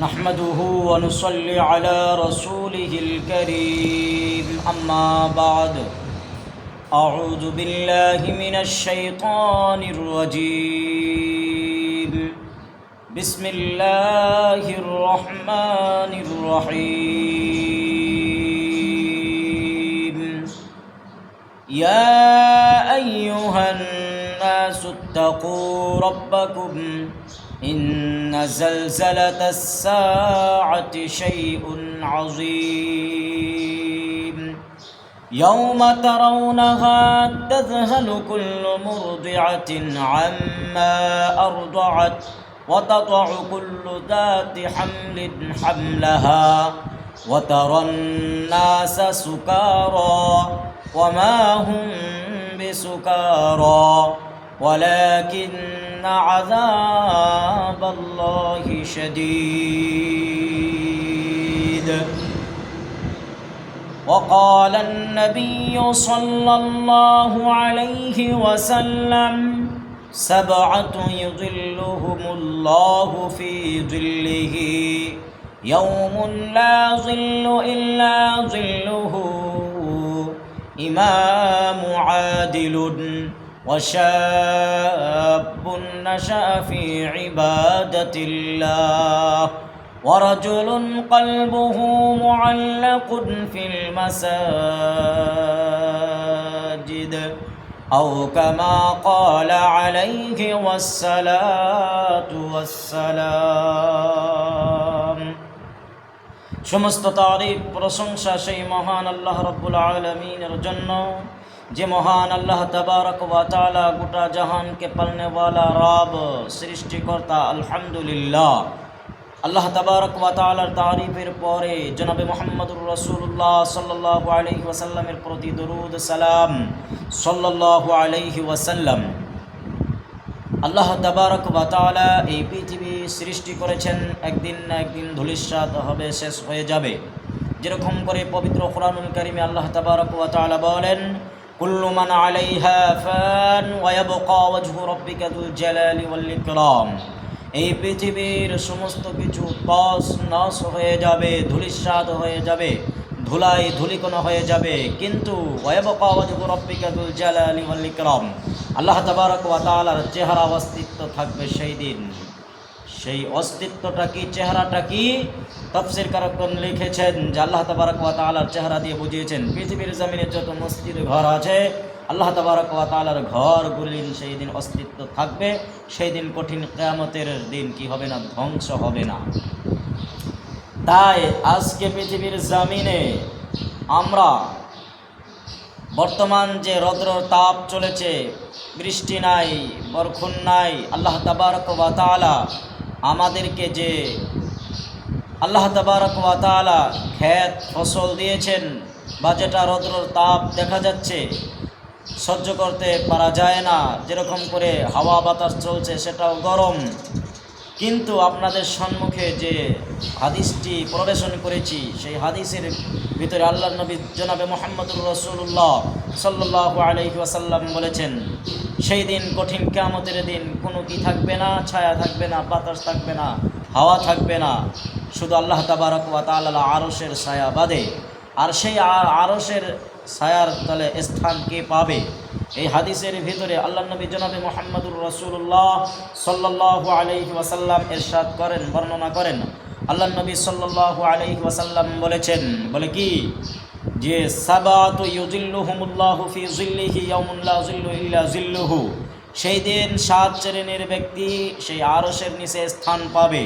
نحمده ونصلي على رسوله الكريم. أما بعد أعوذ بالله من الشيطان الرجيم. بسم الله الرحمن الرحيم. يا أيها الناس اتقوا ربكم إن زلزلة الساعة شيء عظيم. يوم ترونها تذهل كل مرضعة عما أرضعت وتضع كل ذات حمل حملها وترى الناس سكارى وما هم بسكارى. ولكن عذاب شديد. وقال النبي صلى الله عليه وسلم سبعة يظلهم الله في ظله يوم لا ظل إلا ظله. إمام عادل وشاب نشأ في عبادة الله ورجل قلبه معلق في المساجد أو كما قال عليه والصلاة والسلام সমস্ত তারিফ প্রশংসা সেই মহান আল্লাহ রব্বুল আলমিনের জন্য যে মহান আল্লাহ তাআলা গোটা জাহানকে পালনেওয়ালা রব, সৃষ্টিকর্তা, আলহামদুলিল্লাহ। আল্লাহ তবারক ওয়া তাআলার তারিফের পরে জনাবে মোহাম্মদুর রসুল্লাহ সাল্লাহ আলহি ওয়াসাল্লামের প্রতি দরুদ, সালাম সাল্লাহ আলহি ওয়াসাল্লাম। আল্লাহ তাবারক ওয়া তাআলা এই পৃথিবী সৃষ্টি করেছেন, একদিন না একদিন ধূলিসাৎ হবে, শেষ হয়ে যাবে। যেরকম করে পবিত্র কোরআনুল কারিমে আল্লাহ তাবারক ওয়া তাআলা বলেন আলাইহা ফান ওয়া ইয়াবকা ওয়াজহু রাব্বিকা যুল জালালি ওয়াল ইকরাম। এই পৃথিবীর সমস্ত কিছু তস নস হয়ে যাবে, ধূলিসাৎ হয়ে যাবে, ধুলাই ধুলিকোন হয়ে যাবে। কিন্তু আল্লাহ তাবারক ওয়া তাআলার চেহারা অস্তিত্ব থাকবে সেই দিন। সেই অস্তিত্বটা কি, চেহারাটা কি? তফসির কারকগণ লিখেছেন যে আল্লাহ তাবারক ওয়া তাআলার চেহারা দিয়ে বুঝিয়েছেন, পৃথিবীর জমিনে যত মসজিদ ঘর আছে, আল্লাহ তাবারক ওয়া তাআলার ঘরগুলির সেই দিন অস্তিত্ব থাকবে, সেই দিন কঠিন কেয়ামতের দিন কি হবে না, ধ্বংস হবে না। তাই আজকে পৃথিবীর জমিনে আমরা বর্তমান যে রৌদ্র তাপ চলেছে, বৃষ্টি নাই বরখুন নাই, আল্লাহ তাবারক ওয়া আমাদেরকে যে আল্লাহ তাবারক খ্যাত ফসল দিয়েছেন বা যেটা রৌদ্রর তাপ দেখা যাচ্ছে, সহ্য করতে পারা যায় না। যেরকম করে হাওয়া বাতাস চলছে, সেটাও গরম। কিন্তু আপনাদের সম্মুখে যে হাদিসটি প্রবেশন করেছি, সেই হাদিসের ভিতরে আল্লাহ নবী জনাবে মোহাম্মদুর রসুল্লাহ সাল্লাহ আলহি বলেছেন, সেই দিন কঠিন কেয়ামতের দিন কোনো কি থাকবে না, ছায়া থাকবে না, বাতাস থাকবে না, হাওয়া থাকবে না। শুধু আল্লাহ তাবারক ওয়া তাআলা আরশের ছায়া বাদে। আর সেই আর আরশের ছায়ার তলে স্থান কে পাবে? এই হাদিসের ভিতরে আল্লাহ নবী জনাবে মোহাম্মদুর রসুল্লাহ সাল্লাহ আলহি ওয়াসাল্লাম এরশাদ করেন, বর্ণনা করেন। আল্লাহ নবী সাল্লাহ আলহি ওয়াসাল্লাম বলেছেন, বলে কি? যে সাবাত সেই দিন সাত শ্রেণির ব্যক্তি সেই আরশের নিচে স্থান পাবে।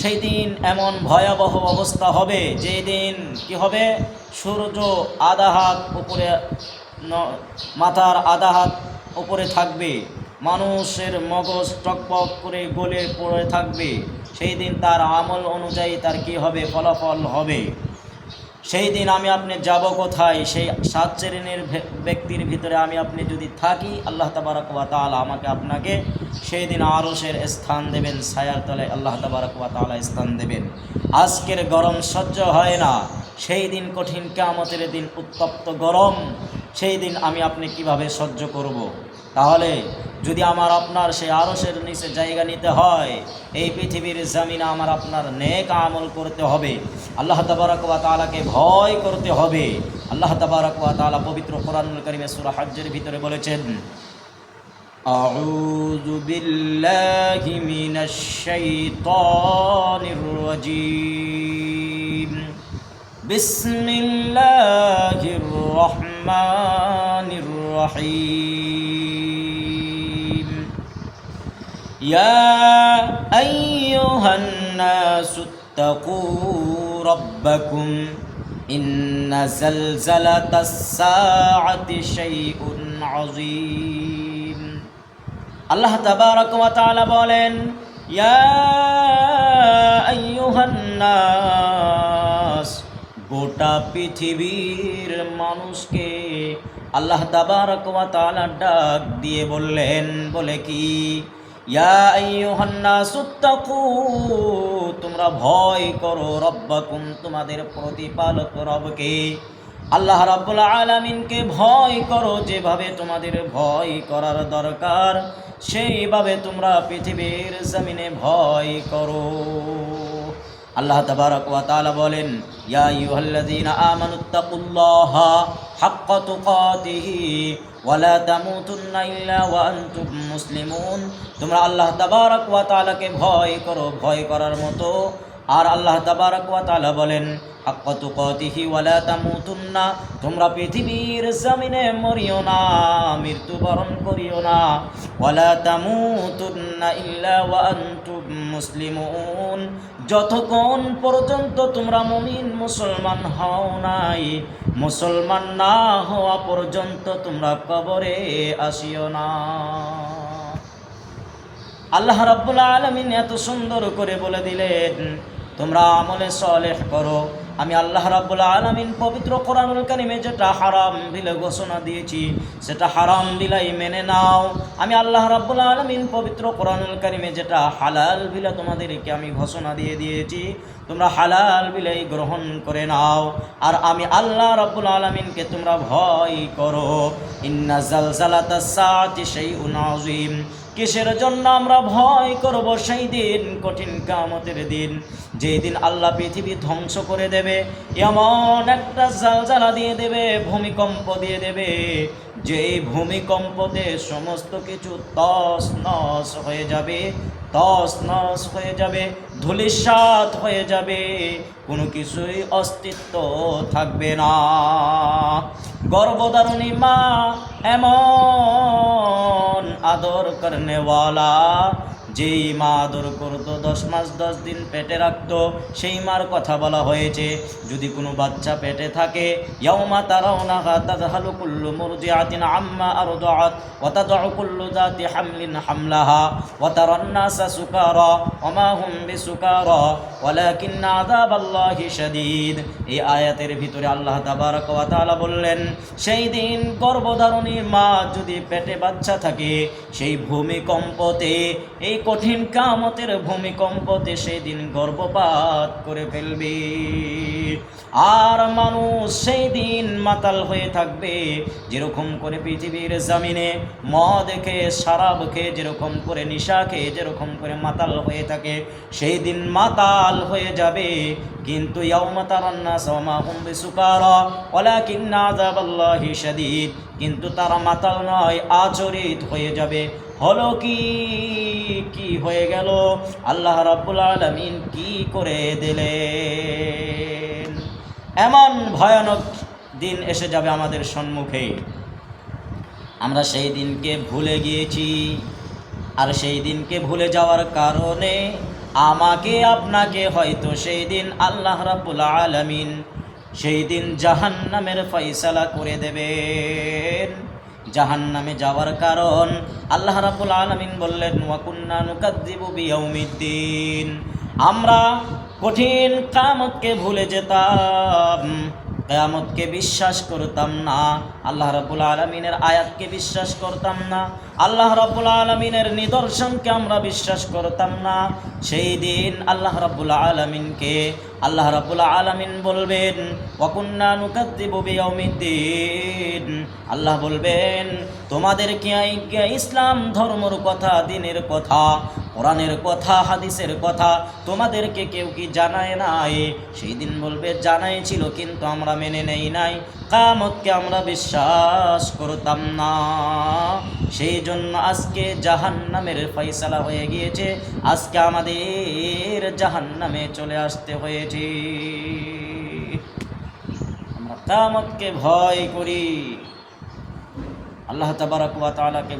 সেই দিন এমন ভয়াবহ অবস্থা হবে যেই দিন কি হবে? সূর্য আধা হাত উপরে মাথার আধা হাত উপরে থাকবে। মানুষের মগজ টকপক করে গলে পড়ে থাকবে। সেই দিন তার আমল অনুযায়ী তার কি হবে? ফলাফল হবে। সেই দিন আমি আপনি যাব কোথায়? সেই সাত শ্রেণির ব্যক্তির ভিতরে আমি আপনি যদি থাকি, আল্লাহ তাবারক ওয়া তাআলা আমাকে আপনাকে সেই দিন আরশের স্থান দেবেন, ছায়ার তলে আল্লাহ তাবারক ওয়া তাআলা স্থান দেবেন। আজকের গরম সহ্য হয় না। সেই দিন কঠিন কামতের দিন উত্তপ্ত গরম। সেই দিন আমি আপনি কিভাবে সহ্য করব। তাহলে যদি আমার আপনার সেই আরসের নিচে জায়গা নিতে হয় এই পৃথিবীর জামিনে আমার আপনার নেক আমল করতে হবে আল্লাহ তাবারক ওয়া তাআলাকে ভয় করতে হবে আল্লাহ তাবারক ওয়া তাআলা পবিত্র কোরআনুল কারীমে সূরা হজ্জের ভিতরে বলেছেন أعوذ بالله من الشيطان الرجيم بسم الله الرحمن الرحيم يا أيها الناس اتقوا ربكم إن زلزلة الساعة شيء عظيم আল্লাহ তাবারক ওয়া তাআলা বলেন ইয়া আইয়ুহান নাস গোটা পৃথিবীর মানুষকে আল্লাহ তাবারক ওয়া ডাক দিয়ে বললেন, বলে কি? তোমরা ভয় করো রব্বাকুম, তোমাদের প্রতিপালক রবকে। আল্লাহ রাব্বুল আলামিনকে ভয় করো যেভাবে তোমাদের ভয় করার দরকার, সেইভাবে তোমরা পৃথিবীর জমিনে ভয় করো। আল্লাহ তাবারক ওয়া তাআলা বলেন, ইয়া আইয়ুহাল্লাযীনা আমানুত্তাকুল্লাহা হাক্কা তুকাতিহি ওয়া তামুতুন্না ইল্লা ওয়া আনতুম মুসলিমুন। তোমরা আল্লাহ তাবারক ওয়া তাআলাকে ভয় করো, ভয় করার মতো। আর আল্লাহ তাবারক ওয়া তাআলা বলেন, হাক্কা তুকাতিহি ওয়া লা তামুতুন্না। তোমরা পৃথিবীর জমিনে মরিও না মৃত্যুবরণ করিও না। ওয়া লা তামুতুন্না ইল্লা ওয়া আনতুম মুসলিমুন। যতক্ষণ পর্যন্ত তোমরা মমিন মুসলমান হও নাই, মুসলমান না হওয়া পর্যন্ত তোমরা কবরে আসিও না। আল্লাহ রব্বুল আলমিন এত সুন্দর করে বলে দিলেন, তোমরা আমলে সলেহ করো। আমি আল্লাহ রাব্বুল আলামিন পবিত্র কোরআনুল কারিমে যেটা হারাম বিলে ঘোষণা দিয়েছি, সেটা হারাম বিলাই মেনে নাও। আমি আল্লাহ রাব্বুল আলামিন পবিত্র কোরআনুল কারিমে যেটা হালাল বিলে তোমাদেরকে আমি ঘোষণা দিয়ে দিয়েছি, তোমরা হালাল বিলাই গ্রহণ করে নাও। আর আমি আল্লাহ রাব্বুল আলামিনকে তোমরা ভয় করো। ইন্না জালজালাতাস সাআতি শাইউন আযীম। কিসের জন্য আমরা ভয় করব? সেই দিন, কঠিন কামতের দিন। যেই দিন আল্লাহ পৃথিবী ধ্বংস করে দেবে, এমন একটা জালজালা দিয়ে দেবে, ভূমিকম্প দিয়ে দেবে, যেই ভূমিকম্পতে সমস্ত কিছু তস নস হয়ে যাবে তস নস হয়ে যাবে, ধুলিসাৎ হয়ে যাবে। কোনো কিছুই অস্তিত্ব থাকবে না। গর্ভধারণী মা, এমন আদর করনেওয়ালা যেই মা আদর করতো, দশ মাস দশ দিন পেটে রাখতো, সেই মার কথা বলা হয়েছে। যদি কোনো বাচ্চা পেটে থাকে, ইয়াউমা তারাউনাহা তাযহালু কুল্লু মুরদিআতিন আম্মা আরদাআত, ওয়া তাদউ কুল্লু যাতি হামলিন হামলাহা, ওয়া তারান নাসা সুকারা, ওয়া মা হুম বিসুকারা, ওয়ালাকিন্না আযাবাল্লাহি শাদীদ। এই আয়াতের ভিতরে আল্লাহ তাবারক ওয়া বললেন, সেই দিন গর্ভধারণী মা যদি পেটে বাচ্চা থাকে, সেই ভূমিকম্পতে এই কঠিন কামতের ভূমিকম্পতে দিন গর্ভপাত করে ফেলবে। আর মানুষ সেই দিন মাতাল হয়ে থাকবে, যেরকম করে পৃথিবীর জামিনে মদ খেয়ে সারাব খেয়ে, যেরকম করে নিশা খেয়ে, যেরকম করে মাতাল হয়ে থাকে সেই দিন মাতাল হয়ে যাবে। কিন্তু কিন্তু তারা মাতাল নয়, আচরিত হয়ে যাবে। হলো কি? কি হয়ে গেল? আল্লাহ রাব্বুল আলামিন কি করে দিলেন? এমন ভয়ানক দিন এসে যাবে আমাদের সম্মুখে। আমরা সেই দিনকে ভুলে গিয়েছি। আর সেই দিনকে ভুলে যাওয়ার কারণে আমাকে, আপনাকে হয়তো সেই দিন আল্লাহ রাব্বুল আলামিন সেই দিন জাহান্নামের ফয়সালা করে দেবেন। জাহান্নামে যাওয়ার কারণ। আল্লাহ রাব্বুল আলামিন বললেন ওয়াকুন্না নুকাদ্দিবু আমরা কঠিন কামতকে ভুলে যেতাম, কেয়ামতকে বিশ্বাস করতাম না। আল্লাহ রাব্বুল আলমিনের আয়াতকে বিশ্বাস করতাম না। আল্লাহ রাব্বুল আলমিনের নিদর্শনকে আমরা বিশ্বাস করতাম না। সেই দিন আল্লাহ রাব্বুল আলমিনকে আল্লাহ রাবুল আলমিন বলবেন, ওয়াকুন্না নুকাদ্দিবু বিয়াউমিদ্দিন। আল্লাহ বলবেন তোমাদেরকে কে ইসলাম ধর্মর কথা, দিনের কথা, কোরআনের কথা, হাদিসের কথা, তোমাদেরকে কেউ কি জানায় নাই? সেই দিন বলবে জানাই ছিল কিন্তু আমরা মেনে নেই নাই। কামতকে আমরা বিশ্বাস করতাম না। সেই জন্য আজকে জাহান্নামের ফয়সালা হয়ে গিয়েছে। আজকে আমাদের জাহান্নামে চলে আসতে হয়েছে। আমরা কামতকে ভয় করি। আল্লাহ তাবারকুয়া তালাকে